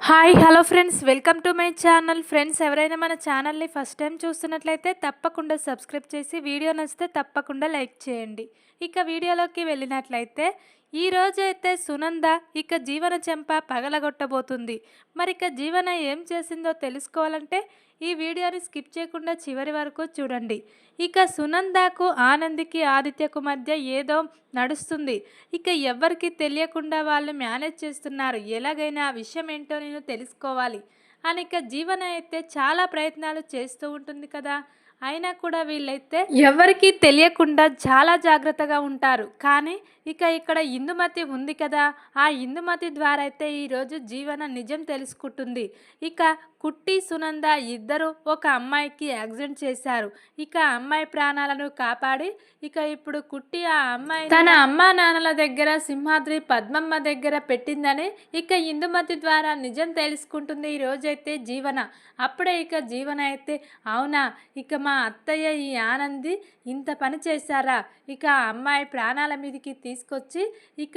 Hi hello friends. Welcome to my channel. Friends ఎవరైనా మన ఛానల్ని ఫస్ట్ టైం చూస్తున్నట్లయితే తప్పకుండా సబ్స్క్రైబ్ చేసి వీడియో నచ్చితే తప్పకుండా లైక్ చేయండి. ఇక వీడియోలోకి వెళ్ళినట్లయితే ఈ రోజైతే అయితే సునంద ఇక జీవన చెంప పగలగొట్టబోతుంది. మరి ఇక జీవన ఏం చేసిందో తెలుసుకోవాలంటే ఈ వీడియోని స్కిప్ చేయకుండా చివరి వరకు చూడండి. ఇక సునందకు ఆనందికి ఆదిత్యకు మధ్య ఏదో నడుస్తుంది. ఇక ఎవరికి తెలియకుండా వాళ్ళు మేనేజ్ చేస్తున్నారు. ఎలాగైనా ఆ విషయం ఏంటో నేను తెలుసుకోవాలి. అని ఇక జీవన అయితే చాలా ప్రయత్నాలు చేస్తూ ఉంటుంది కదా. అయినా కూడా వీళ్ళైతే ఎవరికీ తెలియకుండా చాలా జాగ్రత్తగా ఉంటారు. కానీ ఇక ఇక్కడ ఇందుమతి ఉంది కదా. ఆ ఇందుమతి ద్వారా అయితే ఈరోజు జీవన నిజం తెలుసుకుంటుంది. ఇక కుట్టి సునంద ఇద్దరు ఒక అమ్మాయికి యాక్సిడెంట్ చేశారు. ఇక అమ్మాయి ప్రాణాలను కాపాడి ఇక ఇప్పుడు కుట్టి ఆ అమ్మాయి తన అమ్మా నాన్నల దగ్గర సింహాద్రి పద్మమ్మ దగ్గర పెట్టిందని ఇక ఇందుమతి ద్వారా నిజం తెలుసుకుంటుంది ఈ రోజైతే జీవన. అప్పుడే ఇక జీవన అయితే అవునా? ఇక మా అత్తయ్య ఈ ఆనంది ఇంత పని చేశారా? ఇక ఆ అమ్మాయి ప్రాణాల మీదకి తీసుకొచ్చి ఇక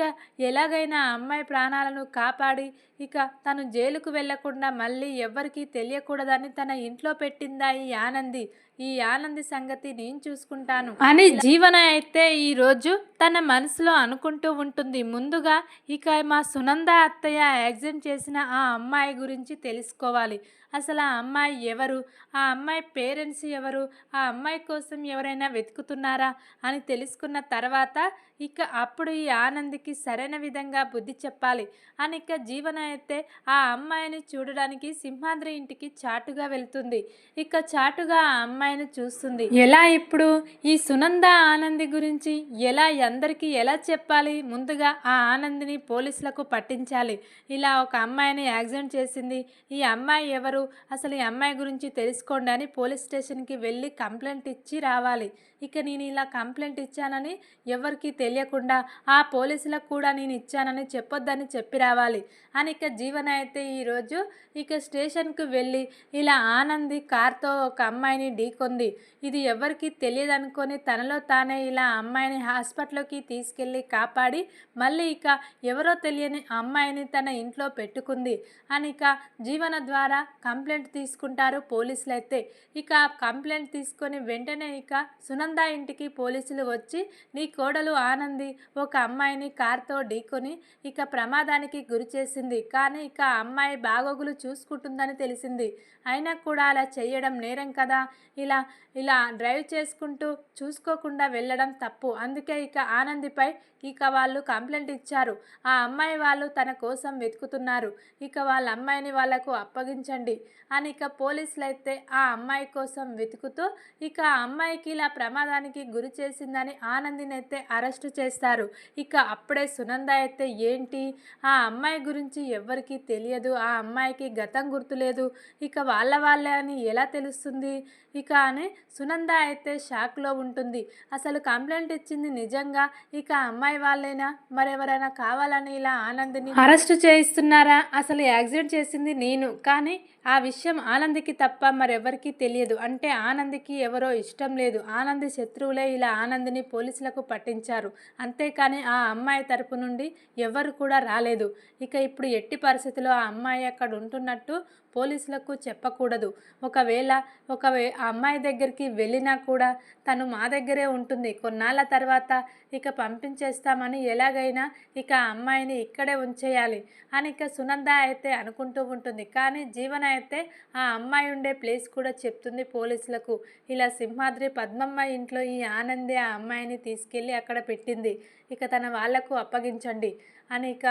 ఎలాగైనా అమ్మాయి ప్రాణాలను కాపాడి ఇక తను జైలుకు వెళ్ళకుండా మళ్ళీ ఎవ్వరికీ తెలియకూడదని తన ఇంట్లో పెట్టిందా ఈ ఆనంది? ఈ ఆనంది సంగతి నేను చూసుకుంటాను. అని జీవన అయితే ఈ రోజు తన మనసులో అనుకుంటూ ఉంటుంది. ముందుగా ఇక మా సునంద అత్తయ్య యాక్సిడెంట్ చేసిన ఆ అమ్మాయి గురించి తెలుసుకోవాలి. అసలు ఆ అమ్మాయి ఎవరు? ఆ అమ్మాయి పేరెంట్స్ ఎవరు? ఆ అమ్మాయి కోసం ఎవరైనా వెతుకుతున్నారా? అని తెలుసుకున్న తర్వాత ఇక అప్పుడు ఈ ఆనందికి సరైన విధంగా బుద్ధి చెప్పాలి. అని ఇక జీవన అయితే ఆ అమ్మాయిని చూడడానికి సింహాద్రి ఇంటికి చాటుగా వెళ్తుంది. ఇక చాటుగా ఆ అమ్మాయిని చూస్తుంది. ఎలా ఇప్పుడు? ఈ సునంద ఆనంది గురించి ఎలా అందరికీ ఎలా చెప్పాలి? ముందుగా ఆ ఆనందిని పోలీసులకు పట్టించాలి. ఇలా ఒక అమ్మాయిని యాక్సిడెంట్ చేసింది. ఈ అమ్మాయి ఎవరు? అసలు ఈ అమ్మాయి గురించి తెలుసుకోండి అని పోలీస్ స్టేషన్కి వెళ్ళి కంప్లైంట్ ఇచ్చి రావాలి. ఇక నేను ఇలా కంప్లైంట్ ఇచ్చానని ఎవరికీ తెలియకుండా ఆ పోలీసులకు కూడా నేను ఇచ్చానని చెప్పొద్దని చెప్పి రావాలి. అని ఇక జీవన అయితే ఈరోజు ఇక స్టేషన్కి వెళ్ళి ఇలా ఆనంది కార్తో ఒక అమ్మాయిని ఢీకొంది. ఇది ఎవరికి తెలియదు అనుకొని తనలో తానే ఇలా అమ్మాయిని హాస్పిటల్లోకి తీసుకెళ్ళి కాపాడి మళ్ళీ ఇక ఎవరో తెలియని అమ్మాయిని తన ఇంట్లో పెట్టుకుంది. అని ఇక జీవన ద్వారా కంప్లైంట్ తీసుకుంటారు పోలీసులు అయితే ఇక ఆ కంప్లైంట్ తీసుకొని వెంటనే ఇక సునంద ఇంటికి పోలీసులు వచ్చి నీ కోడలు ఆనంది ఒక అమ్మాయిని కార్తో ఢీకొని ఇక ప్రమాదానికి గురి చేసింది. కానీ ఇక అమ్మాయి బాగోగులు చూసుకుంటుందని తెలిసింది. అయినా కూడా అలా చేయడం నేరం కదా? ఇలా ఇలా డ్రైవ్ చేసుకుంటూ చూసుకోకుండా వెళ్ళడం తప్పు. అందుకే ఇక ఆనందిపై ఇక వాళ్ళు కంప్లైంట్ ఇచ్చారు. ఆ అమ్మాయి వాళ్ళు తన కోసం వెతుకుతున్నారు. ఇక వాళ్ళ అమ్మాయిని వాళ్ళకు అప్పగించండి అని ఇక పోలీసులు అయితే ఆ అమ్మాయి కోసం వెతుకుతూ ఇక ఆ అమ్మాయికి ఇలా ప్రమాదానికి గురి చేసిందని ఆనందిని అయితే అరెస్ట్ చేస్తారు. ఇక అప్పుడే సునంద అయితే ఏంటి? ఆ అమ్మాయి గురించి ఎవరికి తెలియదు. ఆ అమ్మాయికి గతం గుర్తులేదు. ఇక వాళ్ళ వాళ్ళే అని ఎలా తెలుస్తుంది? ఇక అని సునంద అయితే షాక్లో ఉంటుంది. అసలు కంప్లైంట్ ఇచ్చింది నిజంగా? ఇక అమ్మాయి అమ్మాయి వాళ్ళైనా మరెవరైనా కావాలని ఇలా ఆనందిని అరెస్ట్ చేయిస్తున్నారా? అసలు యాక్సిడెంట్ చేసింది నేను. కానీ ఆ విషయం ఆనందికి తప్ప మరెవరికీ తెలియదు. అంటే ఆనందికి ఎవరో ఇష్టం లేదు. ఆనంది శత్రువులే ఇలా ఆనందిని పోలీసులకు పట్టించారు. అంతేకాని ఆ అమ్మాయి తరపు నుండి ఎవరు కూడా రాలేదు. ఇక ఇప్పుడు ఎట్టి పరిస్థితిలో ఆ అమ్మాయి అక్కడ ఉంటున్నట్టు పోలీసులకు చెప్పకూడదు. ఒకవేళ ఒక ఆ అమ్మాయి దగ్గరికి వెళ్ళినా కూడా తను మా దగ్గరే ఉంటుంది. కొన్నాళ్ళ తర్వాత ఇక పంపించేస్తామని ఎలాగైనా ఇక ఆ అమ్మాయిని ఇక్కడే ఉంచేయాలి అని ఇక సునంద అయితే అనుకుంటూ ఉంటుంది. కానీ జీవన అయితే ఆ అమ్మాయి ఉండే ప్లేస్ కూడా చెప్తుంది పోలీసులకు. ఇలా సింహాద్రి పద్మమ్మ ఇంట్లో ఈ ఆనందే ఆ అమ్మాయిని తీసుకెళ్ళి అక్కడ పెట్టింది. ఇక తన వాళ్ళకు అప్పగించండి అని ఇక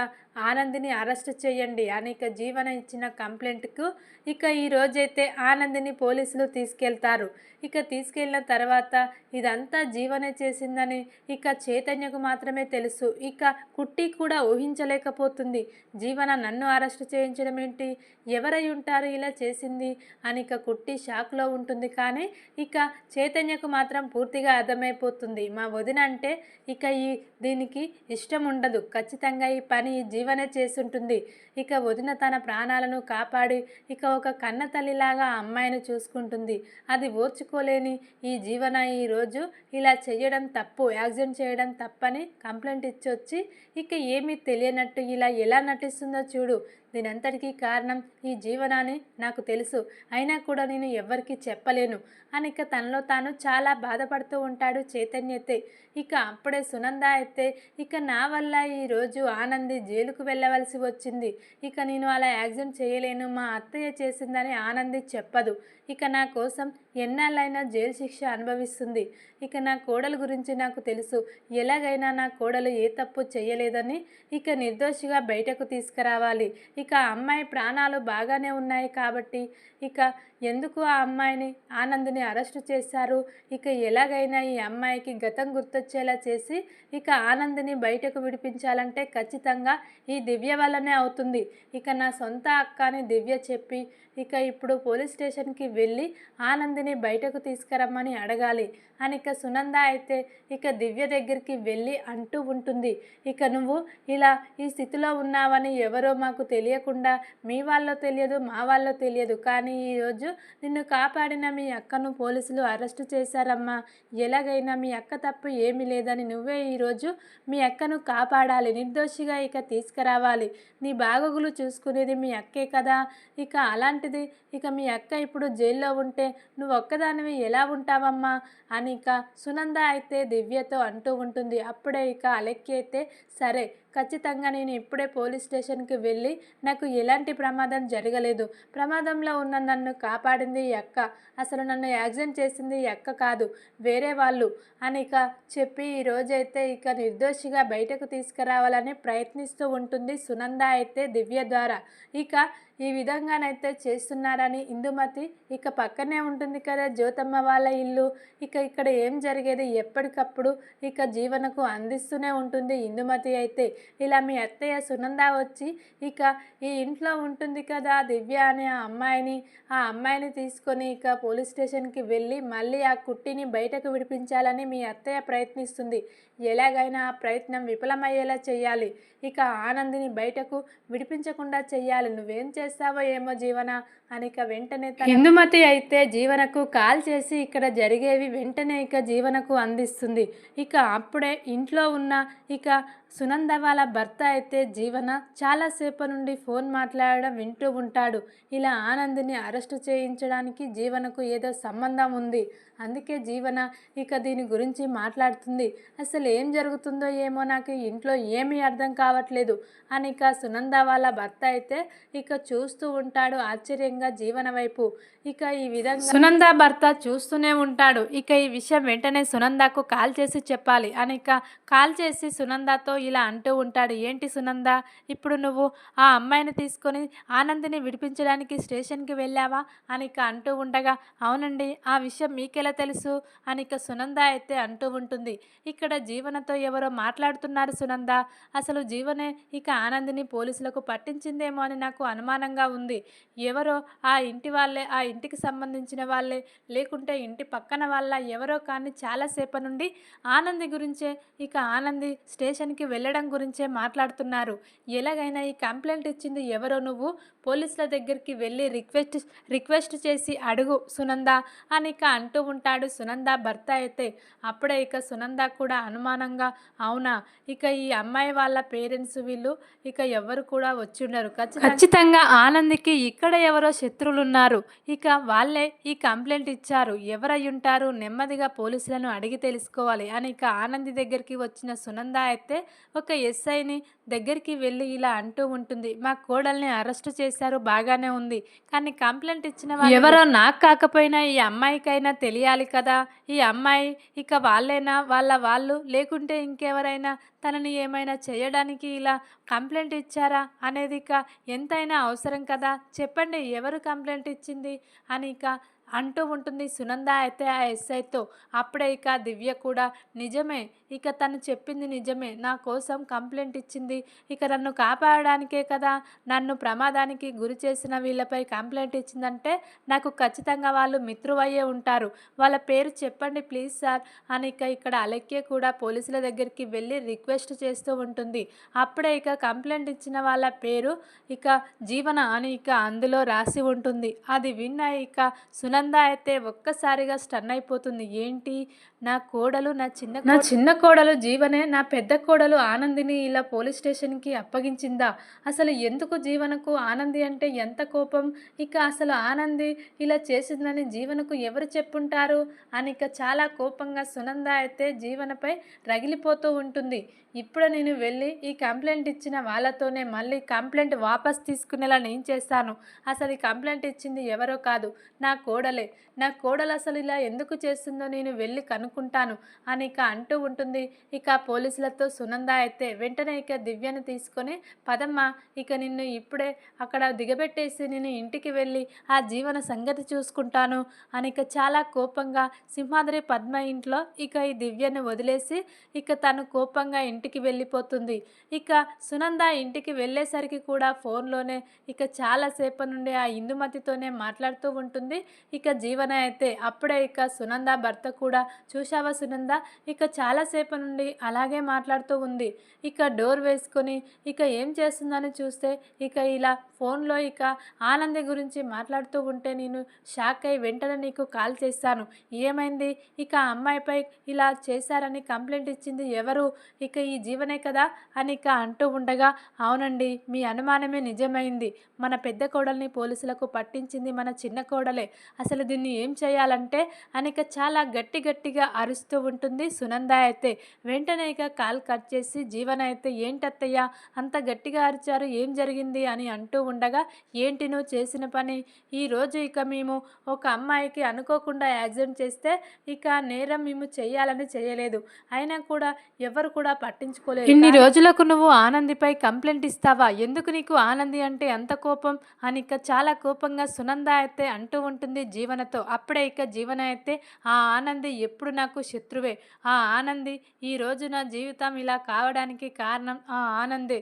ఆనందిని అరెస్ట్ చేయండి అని ఇక జీవన ఇచ్చిన కంప్లైంట్కు ఇక ఈ రోజైతే ఆనందిని పోలీసులు తీసుకెళ్తారు. ఇక తీసుకెళ్ళిన తర్వాత ఇదంతా జీవనే చేసిందని ఇక చైతన్యకు మాత్రమే తెలుసు. ఇక కుట్టి కూడా ఊహించలేకపోతుంది. జీవన నన్ను అరెస్ట్ చేయించడం ఏంటి? ఎవరై ఉంటారు? ఇలా చేసింది అని ఇక కుట్టి షాక్లో ఉంటుంది. కానీ ఇక చైతన్యకు మాత్రం పూర్తిగా అర్థమైపోతుంది. మా వదిన అంటే ఇక ఈ దీనికి ఇష్టం ఉండదు. ఖచ్చితంగా ఈ పని ఈ జీవనే చేసుంటుంది. ఇక వదిన తన ప్రాణాలను కాపాడి ఇక ఒక కన్న తల్లిలాగా అమ్మాయిని చూసుకుంటుంది. అది ఓర్చుకోలేని ఈ జీవన ఈరోజు ఇలా చేయడం తప్పు యాక్సిడెంట్ చేయడం తప్పని కంప్లైంట్ ఇచ్చొచ్చి ఇక ఏమీ తెలియనట్టు ఇలా ఎలా నటిస్తుందో చూడు. దీనంతటికీ కారణం ఈ జీవనాన్ని నాకు తెలుసు. అయినా కూడా నేను ఎవ్వరికీ చెప్పలేను. అని ఇక తనలో తాను చాలా బాధపడుతూ ఉంటాడు చైతన్యతే ఇక అప్పుడే సునంద అయితే ఇక నా వల్ల ఈరోజు ఆనంది జైలుకు వెళ్ళవలసి వచ్చింది. ఇక నేను అలా యాక్సిడెంట్ చేయలేను. మా అత్తయ్య చేసిందని ఆనంది చెప్పదు. ఇక నా కోసం ఎన్నాళ్ళైనా జైలు శిక్ష అనుభవిస్తుంది. ఇక నా కోడలు గురించి నాకు తెలుసు. ఎలాగైనా నా కోడలు ఏ తప్పు చేయలేదని ఇక నిర్దోషిగా బయటకు తీసుకురావాలి. ఇక అమ్మాయి ప్రాణాలు బాగానే ఉన్నాయి కాబట్టి ఇక ఎందుకు ఆ అమ్మాయిని ఆనంద్ని అరెస్టు చేశారు? ఇక ఎలాగైనా ఈ అమ్మాయికి గతం గుర్తొచ్చేలా చేసి ఇక ఆనంద్ని బయటకు విడిపించాలంటే ఖచ్చితంగా ఈ దివ్య వల్లనే అవుతుంది. ఇక నా సొంత అక్క అని దివ్య చెప్పి ఇక ఇప్పుడు పోలీస్ స్టేషన్కి వెళ్ళి ఆనందిని బయటకు తీసుకురమ్మని అడగాలి. అని ఇక సునంద అయితే ఇక దివ్య దగ్గరికి వెళ్ళి అంటూ ఉంటుంది. ఇక నువ్వు ఇలా ఈ స్థితిలో ఉన్నావని ఎవరో మాకు తెలియకుండా మీ వాళ్ళో తెలియదు మా వాళ్ళో తెలియదు. కానీ ఈరోజు నిన్ను కాపాడిన మీ అక్కను పోలీసులు అరెస్టు చేశారమ్మా. ఎలాగైనా మీ అక్క తప్పు ఏమీ లేదని నువ్వే ఈరోజు మీ అక్కను కాపాడాలి. నిర్దోషిగా ఇక తీసుకురావాలి. నీ బాగోగులు చూసుకునేది మీ అక్కే కదా. ఇక అలాంటిది ఇక మీ అక్క ఇప్పుడు జైల్లో ఉంటే నువ్వు ఒక్కదానివి ఎలా ఉంటావమ్మా? అని ఇక సునంద అయితే దివ్యతో అంటూ ఉంటుంది. అప్పుడే ఇక అలెక్కి అయితే సరే ఖచ్చితంగా నేను ఇప్పుడే పోలీస్ స్టేషన్కి వెళ్ళి నాకు ఎలాంటి ప్రమాదం జరగలేదు. ప్రమాదంలో ఉన్న నన్ను కాపాడింది ఈ అక్క. అసలు నన్ను యాక్సిడెంట్ చేసింది ఈ అక్క కాదు వేరే వాళ్ళు అని ఇక చెప్పి ఈ రోజైతే ఇక నిర్దోషిగా బయటకు తీసుకురావాలని ప్రయత్నిస్తూ ఉంటుంది సునంద అయితే దివ్య ద్వారా. ఇక ఈ విధంగానైతే చేస్తున్నారని ఇందుమతి ఇక పక్కనే ఉంటుంది కదా జ్యోతమ్మ వాళ్ళ ఇల్లు. ఇక ఇక్కడ ఏం జరిగేది? ఎప్పటికప్పుడు ఇక జీవనకు అందిస్తూనే ఉంటుంది ఇందుమతి అయితే. ఇలా మీ అత్తయ్య సునంద వచ్చి ఇక ఈ ఇంట్లో ఉంటుంది కదా దివ్య అనే ఆ అమ్మాయిని. ఆ అమ్మాయిని తీసుకొని ఇక పోలీస్ స్టేషన్కి వెళ్ళి మళ్ళీ ఆ కుట్టిని బయటకు విడిపించాలని మీ అత్తయ్య ప్రయత్నిస్తుంది. ఎలాగైనా ఆ ప్రయత్నం విఫలమయ్యేలా చేయాలి ఇక ఆనందిని బయటకు విడిపించకుండా చెయ్యాలి. నువ్వేం చేస్తావో ఏమో జీవన? అని ఇక వెంటనే హిందుమతి అయితే జీవనకు కాల్ చేసి ఇక్కడ జరిగేవి వెంటనే ఇక జీవనకు అందిస్తుంది. ఇక అప్పుడే ఇంట్లో ఉన్న ఇక సునంద వాళ్ళ భర్త అయితే జీవన చాలాసేపు నుండి ఫోన్ మాట్లాడడం వింటూ ఉంటాడు. ఇలా ఆనందిని అరెస్టు చేయించడానికి జీవనకు ఏదో సంబంధం ఉంది. అందుకే జీవన ఇక దీని గురించి మాట్లాడుతుంది. అసలు ఏం జరుగుతుందో ఏమో నాకు ఇంట్లో ఏమీ అర్థం కావట్లేదు. అని ఇక సునంద వాళ్ళ భర్త అయితే ఇక చూస్తూ ఉంటాడు ఆశ్చర్యంగా జీవన వైపు. ఇక ఈ విధంగా సునంద భర్త చూస్తూనే ఉంటాడు. ఇక ఈ విషయం వెంటనే సునందకు కాల్ చేసి చెప్పాలి. అని ఇక కాల్ చేసి సునందతో ఇలా అంటూ ఉంటాడు. ఏంటి సునంద ఇప్పుడు నువ్వు ఆ అమ్మాయిని తీసుకొని ఆనందిని విడిపించడానికి స్టేషన్కి వెళ్ళావా? అని ఇక అంటూ ఉండగా అవునండి ఆ విషయం మీకెలా తెలుసు? అని ఇక సునంద అయితే అంటూ ఉంటుంది. ఇక్కడ జీవనతో ఎవరో మాట్లాడుతున్నారు సునంద. అసలు జీవనే ఇక ఆనందిని పోలీసులకు పట్టించిందేమో అని నాకు అనుమానంగా ఉంది. ఎవరో ఆ ఇంటి వాళ్ళే ఆ ఇంటికి సంబంధించిన వాళ్ళే లేకుంటే ఇంటి పక్కన వాళ్ళ ఎవరో కానీ చాలాసేపు నుండి ఆనంది గురించే ఇక ఆనంది స్టేషన్కి వెళ్ళడం గురించే మాట్లాడుతున్నారు. ఎలాగైనా ఈ కంప్లైంట్ ఇచ్చింది ఎవరో నువ్వు? పోలీసుల దగ్గరికి వెళ్ళి రిక్వెస్ట్ రిక్వెస్ట్ చేసి అడుగు సునంద అని ఇక అంటూ ఉంటాడు సునంద భర్త అయితే. అప్పుడే ఇక సునంద కూడా అనుమానంగా అవునా? ఇక ఈ అమ్మాయి వాళ్ళ పేరెంట్స్ వీళ్ళు ఇక ఎవరు కూడా వచ్చి ఉండరు ఖచ్చితంగా ఆనందికి ఇక్కడ ఎవరో శత్రువులు ఉన్నారు ఇక వాళ్ళే ఈ కంప్లైంట్ ఇచ్చారు. ఎవరై ఉంటారు నెమ్మదిగా పోలీసులను అడిగి తెలుసుకోవాలి అని ఇక ఆనంది దగ్గరికి వచ్చిన సునంద అయితే ఒక ఎస్ఐని దగ్గరికి వెళ్ళి ఇలా అంటూ ఉంటుంది. మా కోడల్ని అరెస్ట్ చేశారు బాగానే ఉంది. కానీ కంప్లైంట్ ఇచ్చిన వాళ్ళు ఎవరో నాకు కాకపోయినా ఈ అమ్మాయికైనా తెలియాలి కదా. ఈ అమ్మాయి ఇక వాళ్ళైనా? వాళ్ళ వాళ్ళు? లేకుంటే ఇంకెవరైనా తనని ఏమైనా చేయడానికి ఇలా కంప్లైంట్ ఇచ్చారా? అనేది ఇక ఎంతైనా అవసరం కదా. చెప్పండి ఎవరు కంప్లైంట్ ఇచ్చింది? అని ఇక అంటూ ఉంటుంది. సునంద అయితే ఆ ఎస్ఐతో అప్పుడే ఇక దివ్య కూడా నిజమే. ఇక తను చెప్పింది నిజమే. నా కోసం కంప్లైంట్ ఇచ్చింది. ఇక నన్ను కాపాడడానికే కదా. నన్ను ప్రమాదానికి గురి చేసిన వీళ్ళపై కంప్లైంట్ ఇచ్చిందంటే నాకు ఖచ్చితంగా వాళ్ళు మిత్రువయ్యే ఉంటారు. వాళ్ళ పేరు చెప్పండి ప్లీజ్ సార్ అని ఇక ఇక్కడ అలెక్కే కూడా పోలీసుల దగ్గరికి వెళ్ళి రిక్వెస్ట్ చేస్తూ ఉంటుంది. అప్పుడే ఇక కంప్లైంట్ ఇచ్చిన వాళ్ళ పేరు ఇక జీవన అని ఇక అందులో రాసి ఉంటుంది. అది విన్న ఇక సునంద అయితే ఒక్కసారిగా స్టన్ అయిపోతుంది. ఏంటి? నా కోడలు నా చిన్న నా చిన్న కోడలు జీవనే నా పెద్ద కోడలు ఆనందిని ఇలా పోలీస్ స్టేషన్కి అప్పగించిందా? అసలు ఎందుకు జీవనకు ఆనంది అంటే ఎంత కోపం? ఇక అసలు ఆనంది ఇలా చేసిందని జీవనకు ఎవరు చెప్పుంటారు? అని ఇక చాలా కోపంగా సునంద అయితే జీవనపై రగిలిపోతూ ఉంటుంది. ఇప్పుడు నేను వెళ్ళి ఈ కంప్లైంట్ ఇచ్చిన వాళ్ళతోనే మళ్ళీ కంప్లైంట్ వాపస్ తీసుకునేలా నేను చేస్తాను. అసలు ఈ కంప్లైంట్ ఇచ్చింది ఎవరో కాదు నా కోడలే. నా కోడలు అసలు ఇలా ఎందుకు చేస్తుందో నేను వెళ్ళి అనుకుంటాను అని ఇక అంటూ ఉంటుంది. ఇక పోలీసులతో సునంద అయితే వెంటనే ఇక దివ్యను తీసుకొని పదమ్మ ఇక నిన్ను ఇప్పుడే అక్కడ దిగబెట్టేసి నేను ఇంటికి వెళ్ళి ఆ జీవన సంగతి చూసుకుంటాను అని ఇక చాలా కోపంగా సింహాద్రి పద్మ ఇంట్లో ఇక ఈ దివ్యను వదిలేసి ఇక తను కోపంగా ఇంటికి వెళ్ళిపోతుంది. ఇక సునంద ఇంటికి వెళ్ళేసరికి కూడా ఫోన్లోనే ఇక చాలాసేపు నుండి ఆ ఇందుమతితోనే మాట్లాడుతూ ఉంటుంది. ఇక జీవన అయితే అప్పుడే ఇక సునంద భర్త కూడా చూ చూశావా సునంద? ఇక చాలాసేపు నుండి అలాగే మాట్లాడుతూ ఉంది. ఇక డోర్ వేసుకొని ఇక ఏం చేస్తుందని చూస్తే ఇక ఇలా ఫోన్లో ఇక ఆనంది గురించి మాట్లాడుతూ ఉంటే నేను షాక్ అయి వెంటనే నీకు కాల్ చేశాను. ఏమైంది? ఇక అమ్మాయిపై ఇలా చేశారని కంప్లైంట్ ఇచ్చింది ఎవరు? ఇక ఈ జీవనే కదా? అని ఇక అంటూ ఉండగా అవునండి మీ అనుమానమే నిజమైంది. మన పెద్ద కోడల్ని పోలీసులకు పట్టించింది మన చిన్న కోడలే. అసలు దీన్ని ఏం చేయాలంటే? అని ఇక చాలా గట్టి గట్టిగా అరుస్తూ ఉంటుంది. సునంద అయితే వెంటనే ఇక కాల్ కట్ చేసి జీవన అయితే ఏంటత్తయ్య? అంత గట్టిగా అరిచారు. ఏం జరిగింది? అని అంటూ ఉండగా ఏంటి నువ్వు చేసిన పని? ఈరోజు ఇక మేము ఒక అమ్మాయికి అనుకోకుండా యాక్సిడెంట్ చేస్తే ఇక నేరం మేము చేయాలని చేయలేదు. అయినా కూడా ఎవరు కూడా పట్టించుకోలేదు. ఇన్ని రోజులకు నువ్వు ఆనందిపై కంప్లైంట్ ఇస్తావా? ఎందుకు నీకు ఆనంది అంటే ఎంత కోపం? అని ఇక చాలా కోపంగా సునంద అయితే అంటూ ఉంటుంది జీవనతో. అప్పుడే ఇక జీవన అయితే ఆ ఆనంది ఎప్పుడు నాకు శత్రువే. ఆ ఆనంది ఈ నా జీవితం ఇలా కావడానికి కారణం ఆ ఆనందే.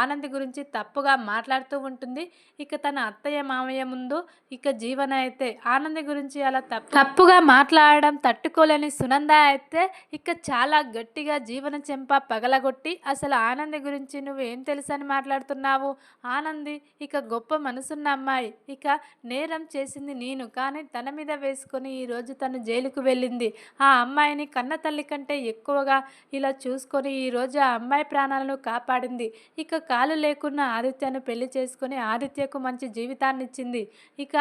ఆనంది గురించి తప్పుగా మాట్లాడుతూ ఉంటుంది. ఇక తన అత్తయ్య మామయ్య ముందు ఇక జీవన అయితే ఆనంది గురించి అలా తప్పు తప్పుగా మాట్లాడడం తట్టుకోలేని సునంద అయితే ఇక చాలా గట్టిగా జీవన చెంప పగలగొట్టి అసలు ఆనంది గురించి నువ్వు ఏం తెలుసని మాట్లాడుతున్నావు? ఆనంది ఇక గొప్ప మనసున్న అమ్మాయి. ఇక నేరం చేసింది నేను కానీ తన మీద వేసుకొని ఈరోజు తను జైలుకు వెళ్ళింది. ఆ అమ్మాయిని కన్న తల్లి కంటే ఎక్కువగా ఇలా చూసుకొని ఈరోజు ఆ అమ్మాయి ప్రాణాలను కాపాడింది. ఇక కాలు లేకున్న ఆదిత్యను పెళ్ళి చేసుకొని ఆదిత్యకు మంచి జీవితాన్ని ఇచ్చింది ఇక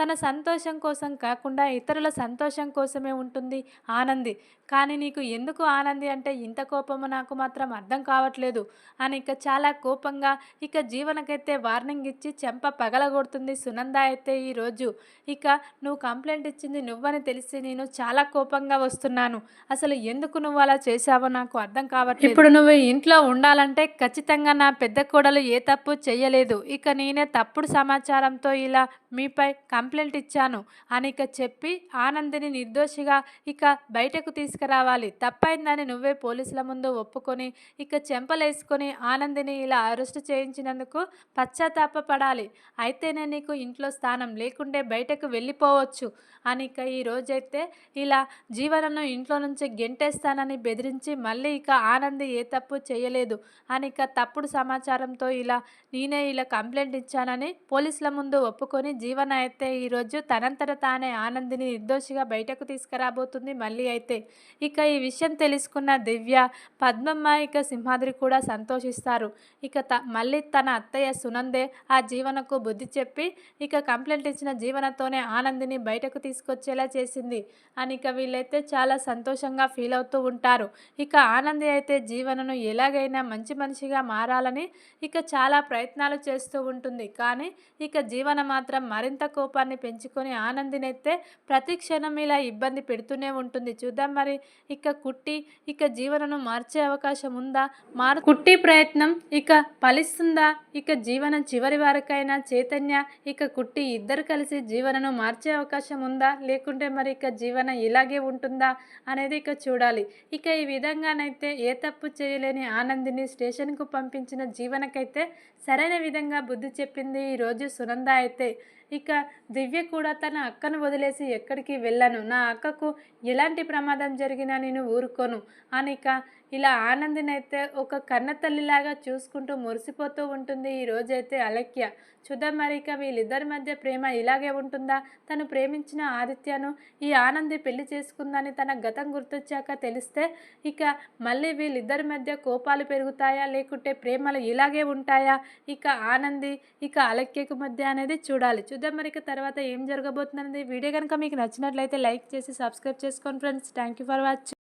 తన సంతోషం కోసం కాకుండా ఇతరుల సంతోషం కోసమే ఉంటుంది ఆనంది. కానీ నీకు ఎందుకు ఆనంది అంటే ఇంత కోపము నాకు మాత్రం అర్థం కావట్లేదు అని ఇక చాలా కోపంగా ఇక జీవనకైతే వార్నింగ్ ఇచ్చి చెంప పగలగొడుతుంది సునంద అయితే ఈరోజు ఇక నువ్వు కంప్లైంట్ ఇచ్చింది నువ్వని తెలిసి నేను చాలా కోపంగా వస్తున్నాను. అసలు ఎందుకు నువ్వు అలా చేశావో నాకు అర్థం కావట్లేదు. ఇప్పుడు నువ్వు ఇంట్లో ఉండాలంటే ఖచ్చితంగా నా పెద్ద కోడలు ఏ తప్పు చేయలేదు. ఇక నేనే తప్పుడు సమాచారంతో ఇలా మీపై కంప్లైంట్ ఇచ్చాను అని ఇక చెప్పి ఆనందిని నిర్దోషిగా ఇక బయటకు తీసుకురావాలి. తప్పైందని నువ్వే పోలీసుల ముందు ఒప్పుకొని ఇక చెంపలేసుకొని ఆనందిని ఇలా అరెస్ట్ చేయించినందుకు పశ్చాత్తాపడాలి అయితేనే నీకు ఇంట్లో స్థానం లేకుంటే బయటకు వెళ్ళిపోవచ్చు అని ఇక ఈ రోజైతే ఇలా జీవనను ఇంట్లో నుంచి గెంటేస్తానని బెదిరించి మళ్ళీ ఇక ఆనంది ఏ తప్పు చేయలేదు అని ఇక తప్పుడు సమాచారంతో ఇలా నేనే ఇలా కంప్లైంట్ ఇచ్చానని పోలీసుల ముందు ఒప్పుకొని జీవన అయితే ఈరోజు తనంతట తానే ఆనందిని నిర్దోషిగా బయటకు తీసుకురాబోతుంది మళ్ళీ అయితే. ఇక ఈ విషయం తెలుసుకున్న దివ్య పద్మమ్మ ఇక సింహాద్రి కూడా సంతోషిస్తారు. ఇక త మళ్ళీ తన అత్తయ్య సునందే ఆ జీవనకు బుద్ధి చెప్పి ఇక కంప్లైంట్ ఇచ్చిన జీవనతోనే ఆనందిని బయటకు తీసుకొచ్చేలా చేసింది. అని ఇక వీళ్ళైతే చాలా సంతోషంగా ఫీల్ అవుతూ ఉంటారు. ఇక ఆనంది అయితే జీవనను ఎలాగైనా మంచి మనిషిగా మారాలని ఇక చాలా ప్రయత్నాలు చేస్తూ ఉంటుంది. కానీ ఇక జీవన మాత్రం మరింత కోపాన్ని పెంచుకొని ఆనందినైతే ప్రతి క్షణం ఇలా ఇబ్బంది పెడుతూనే ఉంటుంది. చూద్దాం మరి ఇక కుట్టి ఇక జీవనను మార్చే అవకాశం ఉందా మార్ కుట్టి ప్రయత్నం ఇక ఫలిస్తుందా? ఇక జీవనం చివరి వరకైనా చైతన్య ఇక కుట్టి ఇద్దరు కలిసి జీవనను మార్చే అవకాశం ఉందా లేకుంటే మరి ఇక జీవన ఇలాగే ఉంటుందా అనేది ఇక చూడాలి. ఇక ఈ విధంగానైతే ఏ తప్పు చేయలేని ఆనందిని స్టేషన్కు పంపించిన జీవనకైతే సరైన విధంగా బుద్ధి చెప్పింది ఈరోజు సునంద అయితే. ఇక దివ్య కూడా తన అక్కను వదిలేసి ఎక్కడికి వెళ్ళను. నా అక్కకు ఎలాంటి ప్రమాదం జరిగినా నేను ఊరుకోను. అని ఇక ఇలా ఆనందిని అయితే ఒక కన్న తల్లిలాగా చూసుకుంటూ మురిసిపోతూ ఉంటుంది ఈ రోజైతే అలక్య. చూద్దాం మరి ఇక వీళ్ళిద్దరి మధ్య ప్రేమ ఇలాగే ఉంటుందా? తను ప్రేమించిన ఆదిత్యను ఈ ఆనంది పెళ్ళి చేసుకుందని తన గతం గుర్తొచ్చాక తెలిస్తే ఇక మళ్ళీ వీళ్ళిద్దరి మధ్య కోపాలు పెరుగుతాయా? లేకుంటే ప్రేమలు ఇలాగే ఉంటాయా? ఇక ఆనంది ఇక అలక్యకు మధ్య అనేది చూడాలి. చూద్దాం మరి ఇక తర్వాత ఏం జరగబోతుంది వీడియో కనుక మీకు నచ్చినట్లయితే లైక్ చేసి సబ్స్క్రైబ్ చేసుకోండి friends. Thank you for watching